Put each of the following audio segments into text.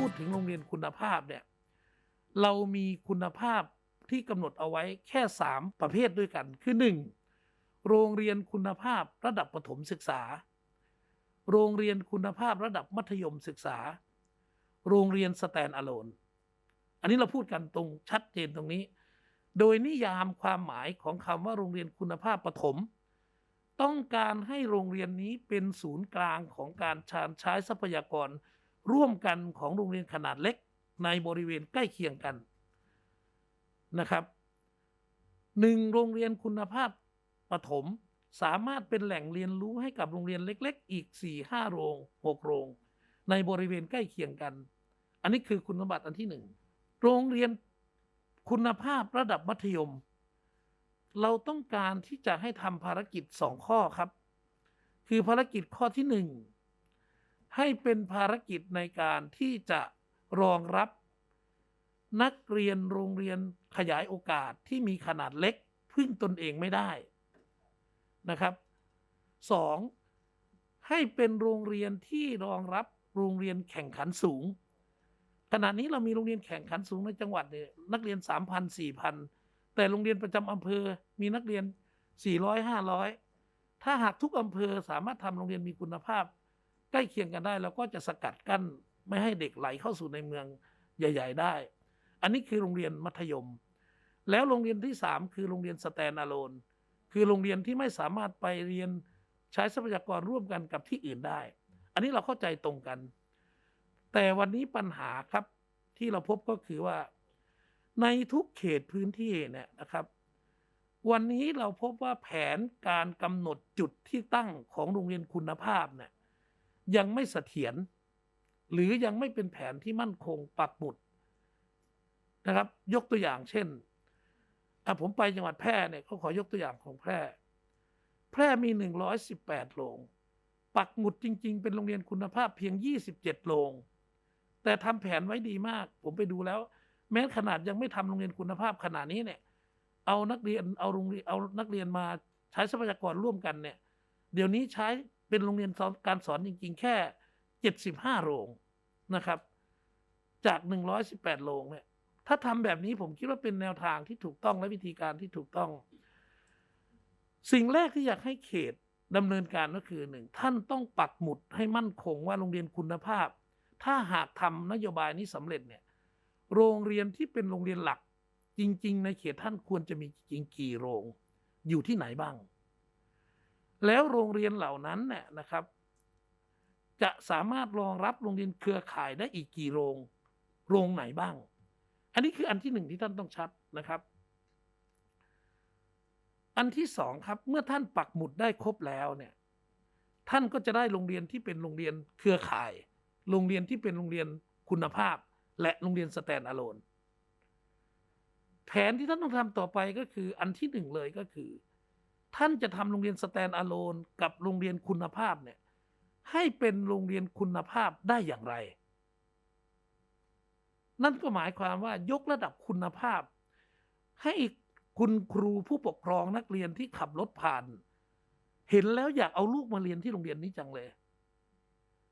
พูดถึงโรงเรียนคุณภาพเนี่ยเรามีคุณภาพที่กำหนดเอาไว้แค่ 3 ประเภทด้วยกัน คือ 1. โรงเรียนคุณภาพระดับประถมศึกษา โรงเรียนคุณภาพระดับมัธยมศึกษา โรงเรียนสแตนอะโลนอันนี้เราพูดกันตรงชัดเจนตรงนี้ โดยนิยามความหมายของคำว่าโรงเรียนคุณภาพประถม ต้องการให้โรงเรียนนี้เป็นศูนย์กลางของการชานใช้ทรัพยากร ร่วมกันของโรงเรียนขนาดเล็กในบริเวณใกล้เคียงกันนะครับหนึ่งโรงเรียนคุณภาพประถมสามารถเป็นแหล่งเรียนรู้ให้กับโรงเรียนเล็ก ๆ อีก4ี่ห้าโรงหกโรง ในบริเวณใกล้เคียงกัน อันนี้คือคุณสมบัติอันที่หนึ่งโรงเรียนคุณภาพระดับมัธยม เราต้องการที่จะให้ทำภารกิจสองข้อครับ คือภารกิจข้อที่หนึ่ง ให้เป็นภารกิจในการที่จะรองรับนักเรียนโรงเรียนขยายโอกาสที่มีขนาดเล็ก พึ่งตนเองไม่ได้นะครับสองให้เป็นโรงเรียนที่รองรับโรงเรียนแข่งขันสูง ขณะนี้เรามีโรงเรียนแข่งขันสูงในจังหวัดเนี่ยนักเรียนสามพันสี่พันแต่โรงเรียนประจำอำเภอมีนักเรียนสี่ร้อยห้าร้อยถ้าหากทุกอำเภอสามารถทำโรงเรียนมีคุณภาพ ใกล้เคียงกันได้เราก็จะสกัดกั้นไม่ให้เด็กไหลเข้าสู่ในเมืองใหญ่ ๆ ได้ อันนี้คือโรงเรียนมัธยม แล้วโรงเรียนที่สามคือโรงเรียนสแตนอะโลนคือโรงเรียนที่ไม่สามารถไปเรียนใช้ทรัพยากรร่วมกันกับที่อื่นได้ อันนี้เราเข้าใจตรงกัน แต่วันนี้ปัญหาครับที่เราพบก็คือว่า ในทุกเขตพื้นที่เนี่ยนะครับ วันนี้เราพบว่าแผนการกำหนดจุดที่ตั้งของโรงเรียนคุณภาพเนี่ย ยังไม่เสถียรหรือยังไม่เป็นแผนที่มั่นคงปักหมุดนะครับ ยกตัวอย่างเช่นอะผมไปจังหวัดแพร่เนี่ยเขาขอยกตัวอย่างของแพร่ แพร่มีหนึ่งร้อยสิบแปดโรงปักหมุดจริง ๆ เป็นโรงเรียนคุณภาพเพียงยี่สิบเจ็ดโรงแต่ทำแผนไว้ดีมาก ผมไปดูแล้ว แม้ขนาดยังไม่ทำโรงเรียนคุณภาพขนาดนี้เนี่ย เอานักเรียนเอาโรงเรียนเอานักเรียนมาใช้ทรัพยากรร่วมกันเนี่ย เดี๋ยวนี้ใช้ เป็นโรงเรียนสอนการสอนจริง ๆ แค่เจ็ดสิบห้าโรงนะครับ จากหนึ่งร้อยสิบแปดโรงเนี่ย ถ้าทำแบบนี้ผมคิดว่าเป็นแนวทางที่ถูกต้องและวิธีการที่ถูกต้อง สิ่งแรกที่อยากให้เขตดำเนินการก็คือหนึ่งท่านต้องปักหมุดให้มั่นคงว่าโรงเรียนคุณภาพ ถ้าหากทำนโยบายนี้สำเร็จเนี่ยโรงเรียนที่เป็นโรงเรียนหลัก จริง ๆ ในเขตท่านควรจะมีจริงกี่โรง อยู่ที่ไหนบ้าง แล้วโรงเรียนเหล่านั้นเนี่ยนะครับ จะสามารถรองรับโรงเรียนเครือข่ายได้อีกกี่โรง โรงไหนบ้าง อันนี้คืออันที่หนึ่งที่ท่านต้องชัดนะครับ อันที่สองครับ เมื่อท่านปักหมุดได้ครบแล้วเนี่ยท่านก็จะได้โรงเรียนที่เป็นโรงเรียนเครือข่าย โรงเรียนที่เป็นโรงเรียนคุณภาพ และโรงเรียนสแตนอะโลนแผนที่ท่านต้องทำต่อไปก็คือ อันที่หนึ่งเลยก็คือ ท่านจะทำโรงเรียนสแตนอะโลนกับโรงเรียนคุณภาพเนี่ย ให้เป็นโรงเรียนคุณภาพได้อย่างไร นั่นก็หมายความว่ายกระดับคุณภาพ ให้คุณครูผู้ปกครองนักเรียนที่ขับรถผ่าน เห็นแล้วอยากเอาลูกมาเรียนที่โรงเรียนนี้จังเลย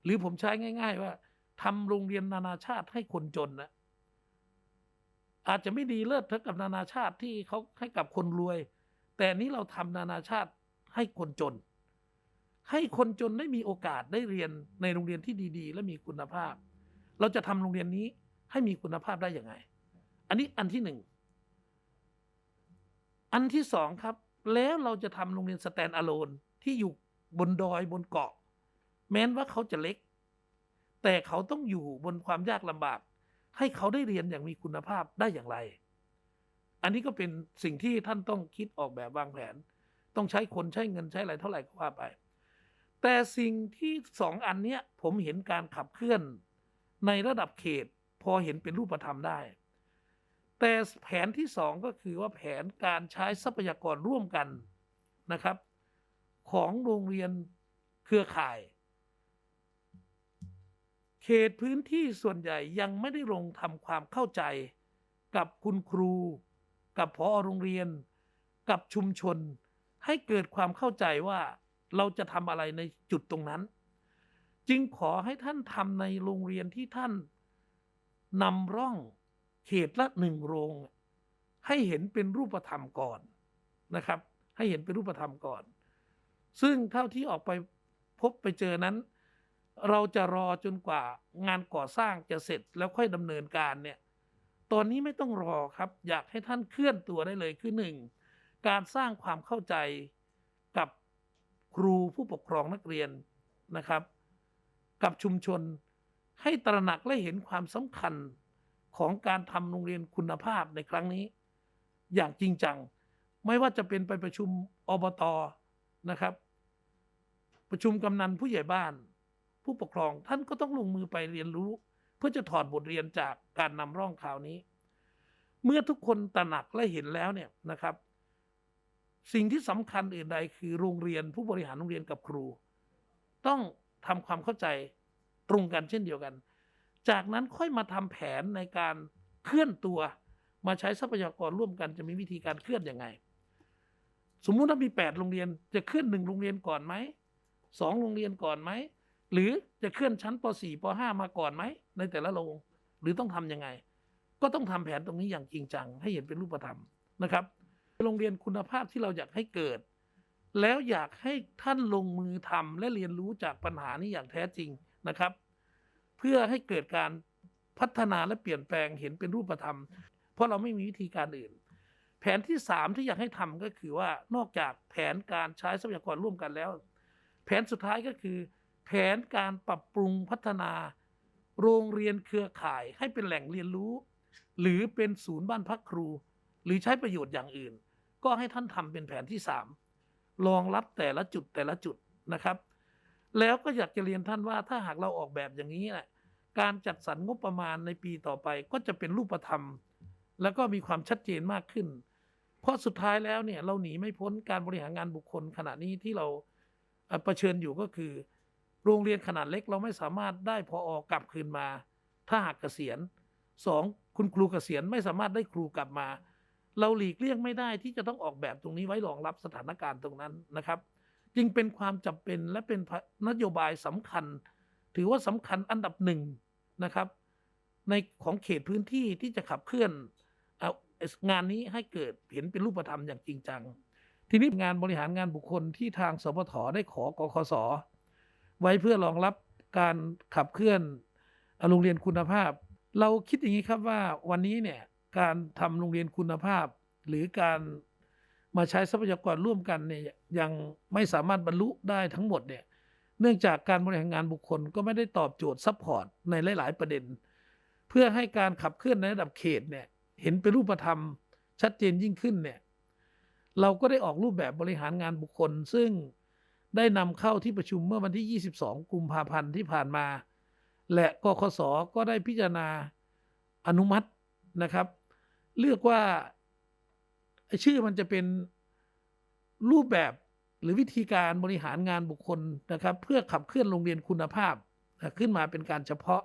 หรือผมใช้ง่าย ๆ ว่าทำโรงเรียนนานาชาติให้คนจนนะอาจจะไม่ดีเลิศเท่ากับนานาชาติที่เขาให้กับคนรวย แต่นี้เราทำนานาชาติให้คนจน ให้คนจนได้มีโอกาสได้เรียนในโรงเรียนที่ดี ๆ และมีคุณภาพ เราจะทำโรงเรียนนี้ให้มีคุณภาพได้อยังไง อันนี้อันที่หนึ่ง อันที่สองครับ แล้วเราจะทำโรงเรียนสแตนอะโลนที่อยู่บนดอยบนเกาะ แม้นว่าเขาจะเล็ก แต่เขาต้องอยู่บนความยากลำบาก ให้เขาได้เรียนอย่างมีคุณภาพได้อย่างไร อันนี้ก็เป็นสิ่งที่ท่านต้องคิดออกแบบวางแผน ต้องใช้คนใช้เงินใช้อะไรเท่าไหร่ก็ว่าไป แต่สิ่งที่สองอันเนี้ยผมเห็นการขับเคลื่อนในระดับเขต พอเห็นเป็นรูปธรรมได้ แต่แผนที่สองก็คือว่าแผนการใช้ทรัพยากรร่วมกันนะครับ ของโรงเรียนเครือข่าย เขตพื้นที่ส่วนใหญ่ยังไม่ได้ลงทำความเข้าใจกับคุณครู กับพอโรงเรียน กับชุมชน ให้เกิดความเข้าใจว่าเราจะทำอะไรในจุดตรงนั้น จึงขอให้ท่านทำในโรงเรียนที่ท่านนำร่องเขตละหนึ่งโรง ให้เห็นเป็นรูปธรรมก่อนนะครับ ให้เห็นเป็นรูปธรรมก่อน ซึ่งเท่าที่ออกไปพบไปเจอนั้น เราจะรอจนกว่างานก่อสร้างจะเสร็จแล้วค่อยดำเนินการเนี่ย ตอนนี้ไม่ต้องรอครับ อยากให้ท่านเคลื่อนตัวได้เลยคือหนึ่งการสร้างความเข้าใจกับครูผู้ปกครองนักเรียนนะครับ กับชุมชนให้ตระหนักและเห็นความสำคัญของการทำโรงเรียนคุณภาพในครั้งนี้ อย่างจริงจัง ไม่ว่าจะเป็นไปประชุมอบตนะครับ ประชุมกำนันผู้ใหญ่บ้าน ผู้ปกครองท่านก็ต้องลงมือไปเรียนรู้ เพื่อจะถอดบทเรียนจากการนำร่องข่าวนี้ เมื่อทุกคนตระหนักและเห็นแล้วเนี่ยนะครับ สิ่งที่สำคัญอื่นใดคือโรงเรียนผู้บริหารโรงเรียนกับครู ต้องทำความเข้าใจตรงกันเช่นเดียวกัน จากนั้นค่อยมาทำแผนในการเคลื่อนตัวมาใช้ทรัพยากรร่วมกันจะมีวิธีการเคลื่อนยังไง สมมุติว่ามีแปดโรงเรียนจะเคลื่อนหนึ่งโรงเรียนก่อนไหมสองโรงเรียนก่อนไหม หรือจะเคลื่อนชั้นป .4 ป .5 มาก่อนไหม ในแต่ละโรงหรือต้องทำยังไง ก็ต้องทำแผนตรงนี้อย่างจริงจัง ให้เห็นเป็นรูปธรรมนะครับ โรงเรียนคุณภาพที่เราอยากให้เกิด แล้วอยากให้ท่านลงมือทำและเรียนรู้จากปัญหานี้อย่างแท้จริงนะครับ เพื่อให้เกิดการพัฒนาและเปลี่ยนแปลงเห็นเป็นรูปธรรม เพราะเราไม่มีวิธีการอื่น แผนที่สามที่อยากให้ทำก็คือว่านอกจากแผนการใช้ทรัพยากรร่วมกันแล้ว แผนสุดท้ายก็คือ แผนการปรับปรุงพัฒนา โรงเรียนเครือข่ายให้เป็นแหล่งเรียนรู้ หรือเป็นศูนย์บ้านพักครู หรือใช้ประโยชน์อย่างอื่น ก็ให้ท่านทำเป็นแผนที่สามรองรับแต่ละจุดแต่ละจุดนะครับ แล้วก็อยากจะเรียนท่านว่าถ้าหากเราออกแบบอย่างนี้แหละการจัดสรรงบประมาณในปีต่อไปก็จะเป็นรูปธรรม แล้วก็มีความชัดเจนมากขึ้น เพราะสุดท้ายแล้วเนี่ยเราหนีไม่พ้นการบริหารงานบุคคลขณะนี้ที่เราเอ่อเผชิญอยู่ก็คือ โรงเรียนขนาดเล็กเราไม่สามารถได้พออกลับคืนมา ถ้าหากเกษียณสองคุณครูเกษียณไม่สามารถได้ครูกลับมา เราหลีกเลี่ยงไม่ได้ที่จะต้องออกแบบตรงนี้ไว้รองรับสถานการณ์ตรงนั้นนะครับ จึงเป็นความจำเป็นและเป็นนโยบายสำคัญ ถือว่าสำคัญอันดับหนึ่งนะครับ ในของเขตพื้นที่ที่จะขับเคลื่อนเอางานนี้ให้เกิดเห็นเป็นรูปธรรมอย่างจริงจัง ทีนี้งานบริหารงานบุคคลที่ทางสพทได้ขอกคส ไว้เพื่อรองรับการขับเคลื่อนโรงเรียนคุณภาพ เราคิดอย่างนี้ครับว่าวันนี้เนี่ยการทำโรงเรียนคุณภาพ หรือการมาใช้ทรัพยากรร่วมกันเนี่ยยังไม่สามารถบรรลุได้ทั้งหมดเนี่ยเนื่องจากการบริหารงานบุคคลก็ไม่ได้ตอบโจทย์ซัพพอร์ตในหลาย ๆ ประเด็น เพื่อให้การขับเคลื่อนในระดับเขตเนี่ยเห็นเป็นรูปธรรมชัดเจนยิ่งขึ้นเนี่ยเราก็ได้ออกรูปแบบบริหารงานบุคคล ซึ่ง ได้นำเข้าที่ประชุมเมื่อวันที่ 22 กุมภาพันธ์ที่ผ่านมา และกคสก็ได้พิจารณาอนุมัตินะครับ เลือกว่าชื่อมันจะเป็นรูปแบบหรือวิธีการบริหารงานบุคคลนะครับ เพื่อขับเคลื่อนโรงเรียนคุณภาพขึ้นมาเป็นการเฉพาะ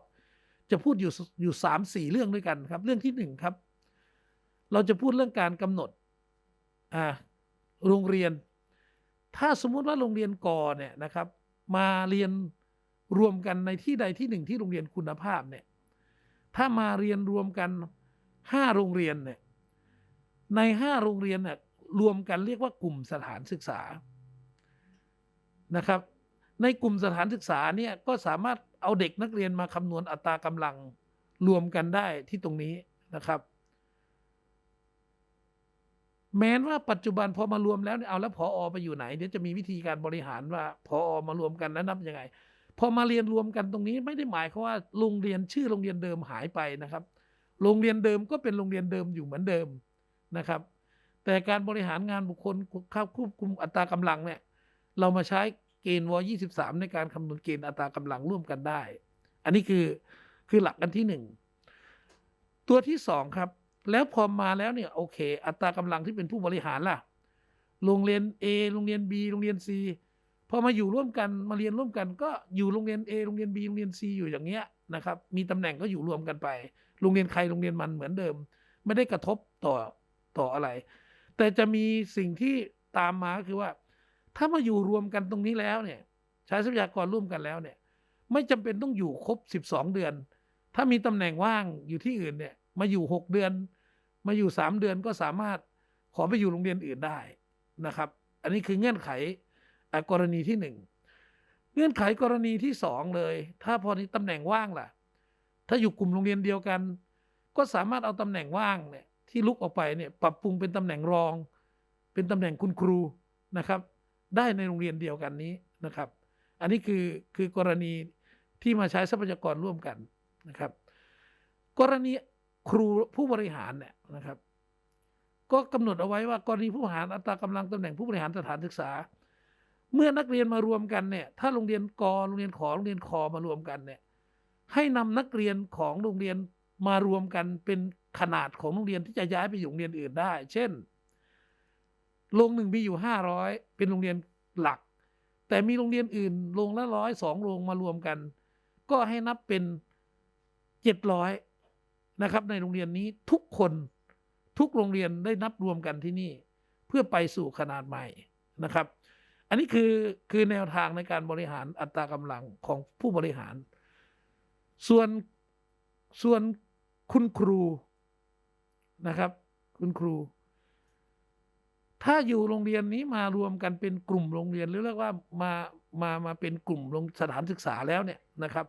จะพูดอยู่อยู่สามสี่เรื่องด้วยกันครับ เรื่องที่หนึ่งครับ เราจะพูดเรื่องการกำหนดโรงเรียน ถ้าสมมุติว่าโรงเรียนกอเนี่ยนะครับ มาเรียนรวมกันในที่ใดที่หนึ่งที่โรงเรียนคุณภาพเนี่ยถ้ามาเรียนรวมกันห้าโรงเรียนเนี่ยในห้าโรงเรียนเนี่ยรวมกันเรียกว่ากลุ่มสถานศึกษานะครับ ในกลุ่มสถานศึกษาเนี่ยก็สามารถเอาเด็กนักเรียนมาคำนวณอัตรากำลังรวมกันได้ที่ตรงนี้นะครับ แม้นว่าปัจจุบันพอมารวมแล้วเอาแล้วพออไปอยู่ไหนเดี๋ยวจะมีวิธีการบริหารว่าพออมารวมกันแล้วนับยังไง พอมาเรียนรวมกันตรงนี้ไม่ได้หมายความว่าโรงเรียนชื่อโรงเรียนเดิมหายไปนะครับ โรงเรียนเดิมก็เป็นโรงเรียนเดิมอยู่เหมือนเดิมนะครับ แต่การบริหารงานบุคคลควบคุมอัตรากำลังเนี่ยเรามาใช้เกณฑ์ว23 ในการคำนวณเกณฑ์อัตรากำลังร่วมกันได้ อันนี้คือคือหลักกันที่หนึ่งตัวที่สองครับ แล้วพอมาแล้วเนี่ยโอเค อัตรากำลังที่เป็นผู้บริหารล่ะ โรงเรียน A โรงเรียน B โรงเรียน C พอมาอยู่ร่วมกันมาเรียนร่วมกัน ก็อยู่โรงเรียน A โรงเรียน B โรงเรียน C อยู่อย่างเงี้ยนะครับ มีตำแหน่งก็อยู่รวมกันไป โรงเรียนใครโรงเรียนมันเหมือนเดิม ไม่ได้กระทบต่อต่ออะไร แต่จะมีสิ่งที่ตามมาก็คือว่า ถ้ามาอยู่รวมกันตรงนี้แล้วเนี่ย ใช้ทรัพยากรร่วมกันแล้วเนี่ย ไม่จำเป็นต้องอยู่ครบ 12 เดือน ถ้ามีตำแหน่งว่างอยู่ที่อื่นเนี่ย มาอยู่หกเดือน มาอยู่สามเดือนก็สามารถขอไปอยู่โรงเรียนอื่นได้นะครับ อันนี้คือเงื่อนไขกรณีที่หนึ่งเงื่อนไขกรณีที่สองเลย ถ้าพอนี้ตำแหน่งว่างล่ะ ถ้าอยู่กลุ่มโรงเรียนเดียวกัน ก็สามารถเอาตำแหน่งว่างเนี่ยที่ลุกออกไปเนี่ยปรับปรุงเป็นตำแหน่งรอง เป็นตำแหน่งคุณครูนะครับ ได้ในโรงเรียนเดียวกันนี้นะครับ อันนี้คือคือกรณีที่มาใช้ทรัพยากรร่วมกันนะครับ กรณี ครูผู้บริหารเนี่ยนะครับ ก็กำหนดเอาไว้ว่ากรณีผู้บริหารอัตรากำลังตำแหน่งผู้บริหารสถานศึกษา เมื่อนักเรียนมารวมกันเนี่ย ถ้าโรงเรียนกโรงเรียนขอโรงเรียนคอมารวมกันเนี่ย ให้นำนักเรียนของโรงเรียนมารวมกันเป็นขนาดของโรงเรียนที่จะย้ายไปอยู่โรงเรียนอื่นได้ เช่น โรงหนึ่งมีอยู่ห้าร้อยเป็นโรงเรียนหลัก แต่มีโรงเรียนอื่นโรงละร้อยสองโรงมารวมกัน ก็ให้นับเป็นเจ็ดร้อย นะครับ ในโรงเรียนนี้ทุกคนทุกโรงเรียนได้นับรวมกันที่นี่ เพื่อไปสู่ขนาดใหม่นะครับ อันนี้คือคือแนวทางในการบริหารอัตรากำลังของผู้บริหาร ส่วนส่วนคุณครูนะครับ คุณครู ถ้าอยู่โรงเรียนนี้มารวมกันเป็นกลุ่มโรงเรียนหรือเรียกว่ามามามาเป็นกลุ่มโรงสถานศึกษาแล้วเนี่ยนะครับ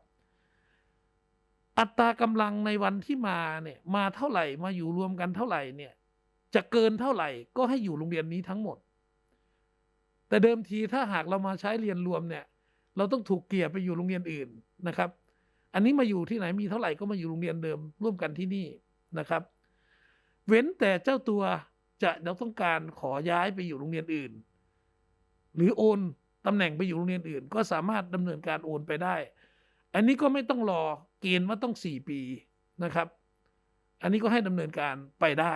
อัตรากำลังในวันที่มาเนี่ยมาเท่าไหร่มาอยู่รวมกันเท่าไหร่เนี่ยจะเกินเท่าไหร่ก็ให้อยู่โรงเรียนนี้ทั้งหมด แต่เดิมทีถ้าหากเรามาใช้เรียนรวมเนี่ยเราต้องถูกเกลี่ยไปอยู่โรงเรียนอื่นนะครับ อันนี้มาอยู่ที่ไหนมีเท่าไหร่ก็มาอยู่โรงเรียนเดิมร่วมกันที่นี่นะครับ เว้นแต่เจ้าตัวจะเราต้องการขอย้ายไปอยู่โรงเรียนอื่น หรือโอนตำแหน่งไปอยู่โรงเรียนอื่น ก็สามารถดำเนินการโอนไปได้ อันนี้ก็ไม่ต้องรอเกณฑ์ว่าต้องสี่ปีนะครับ อันนี้ก็ให้ดำเนินการไปได้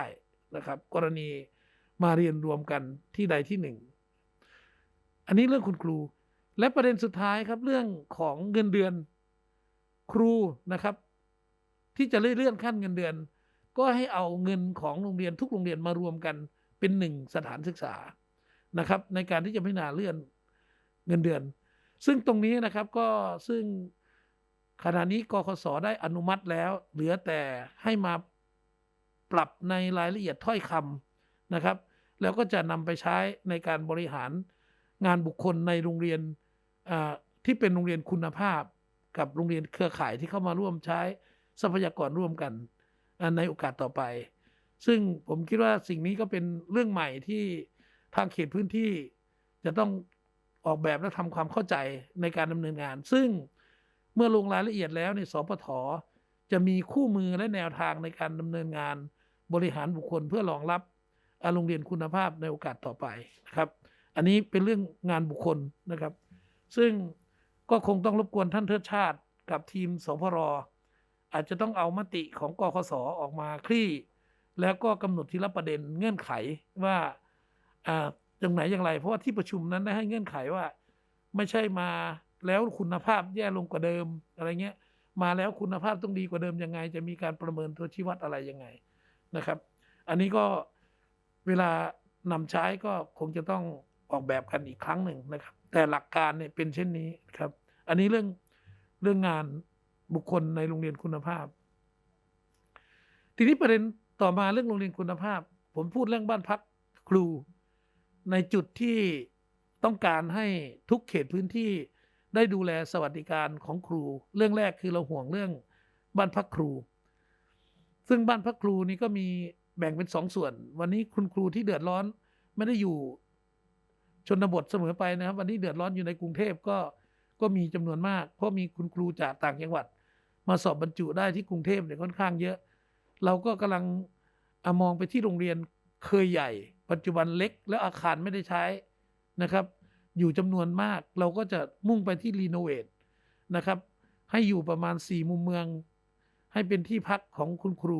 นะครับ กรณีมาเรียนรวมกันที่ใดที่หนึ่ง อันนี้เรื่องคุณครู และประเด็นสุดท้ายครับเรื่องของเงินเดือนครูนะครับ ที่จะเลื่อนขั้นเงินเดือน ก็ให้เอาเงินของโรงเรียนทุกโรงเรียนมารวมกันเป็นหนึ่งสถานศึกษานะครับ ในการที่จะพิจารณาเลื่อนเงินเดือน ซึ่งตรงนี้นะครับก็ซึ่ง ขณะนี้กคสได้อนุมัติแล้ว เหลือแต่ให้มาปรับในรายละเอียดถ้อยคำนะครับ แล้วก็จะนำไปใช้ในการบริหารงานบุคคลในโรงเรียนที่เป็นโรงเรียนคุณภาพ กับโรงเรียนเครือข่ายที่เข้ามาร่วมใช้ทรัพยากรร่วมกันในโอกาสต่อไป ซึ่งผมคิดว่าสิ่งนี้ก็เป็นเรื่องใหม่ที่ทางเขตพื้นที่จะต้องออกแบบและทำความเข้าใจในการดำเนินงาน ซึ่ง มื่อลงรายละเอียดแล้วในสปทจะมีคู่มือและแนวทางในการดำเนินงานบริหารบุคคลเพื่อรองรับโรงเรียนคุณภาพในโอกาสต่อไปนะครับ อันนี้เป็นเรื่องงานบุคคลนะครับ ซึ่งก็คงต้องรบกวนท่านเทิดชาติกับทีมสพรอาจจะต้องเอามติของกคสออกมาคลี่ แล้วก็กำหนดทีละประเด็นเงื่อนไขว่าอ่าตรงไหนอย่างไร เพราะว่าที่ประชุมนั้นได้ให้เงื่อนไขว่า ไม่ใช่มา แล้วคุณภาพแย่ลงกว่าเดิมอะไรเงี้ย มาแล้วคุณภาพต้องดีกว่าเดิมยังไง จะมีการประเมินตัวชี้วัดอะไรยังไงนะครับ อันนี้ก็เวลานำใช้ก็คงจะต้องออกแบบกันอีกครั้งหนึ่งนะครับ แต่หลักการเนี่ยเป็นเช่นนี้ครับ อันนี้เรื่องเรื่องงานบุคคลในโรงเรียนคุณภาพ ทีนี้ประเด็นต่อมาเรื่องโรงเรียนคุณภาพ ผมพูดเรื่องบ้านพักครู ในจุดที่ต้องการให้ทุกเขตพื้นที่ ได้ดูแลสวัสดิการของครู เรื่องแรกคือเราห่วงเรื่องบ้านพักครู ซึ่งบ้านพักครูนี้ก็มีแบ่งเป็นสองส่วน วันนี้คุณครูที่เดือดร้อนไม่ได้อยู่ชนบทเสมอไปนะครับ วันนี้เดือดร้อนอยู่ในกรุงเทพก็ก็มีจำนวนมาก เพราะมีคุณครูจากต่างจังหวัด มาสอบบรรจุได้ที่กรุงเทพเนี่ยค่อนข้างเยอะ เราก็กำลังอมองไปที่โรงเรียนเคยใหญ่ ปัจจุบันเล็ก แล้วอาคารไม่ได้ใช้นะครับ อยู่จำนวนมาก เราก็จะมุ่งไปที่รีโนเวทนะครับ ให้อยู่ประมาณสี่มุมเมือง ให้เป็นที่พักของคุณครู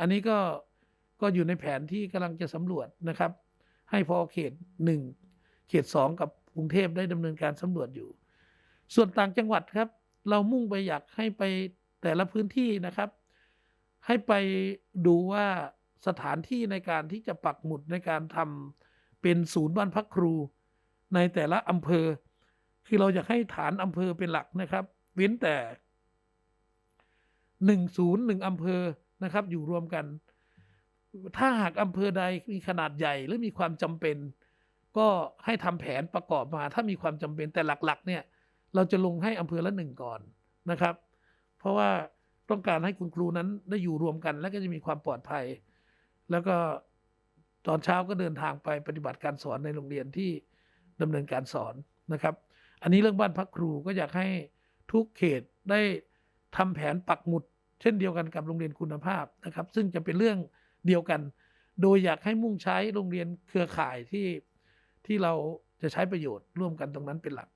อันนี้ก็ก็อยู่ในแผนที่กำลังจะสำรวจนะครับ ให้พอเขตหนึ่งเขตสองกับกรุงเทพได้ดำเนินการสำรวจอยู่ ส่วนต่างจังหวัดครับ เรามุ่งไปอยากให้ไปแต่ละพื้นที่นะครับ ให้ไปดูว่าสถานที่ในการที่จะปักหมุดในการทำเป็นศูนย์บ้านพักครู ในแต่ละอำเภอ คือเราอยากให้ฐานอำเภอเป็นหลักนะครับ เว้นแต่หนึ่งศูนย์หนึ่งอำเภอนะครับ อยู่รวมกัน ถ้าหากอำเภอใดมีขนาดใหญ่หรือมีความจำเป็น ก็ให้ทำแผนประกอบมา ถ้ามีความจำเป็นแต่หลักๆ เนี่ย เราจะลงให้อำเภอละหนึ่งก่อนนะครับ เพราะว่าต้องการให้คุณครูนั้นได้อยู่รวมกัน และก็จะมีความปลอดภัย แล้วก็ตอนเช้าก็เดินทางไปปฏิบัติการสอนในโรงเรียนที่ ดำเนินการสอนนะครับ อันนี้เรื่องบ้านพักครูก็อยากให้ทุกเขตได้ทำแผนปักหมุด เช่นเดียวกันกับโรงเรียนคุณภาพนะครับ ซึ่งจะเป็นเรื่องเดียวกัน โดยอยากให้มุ่งใช้โรงเรียนเครือข่ายที่ที่เราจะใช้ประโยชน์ร่วมกันตรงนั้นเป็นหลัก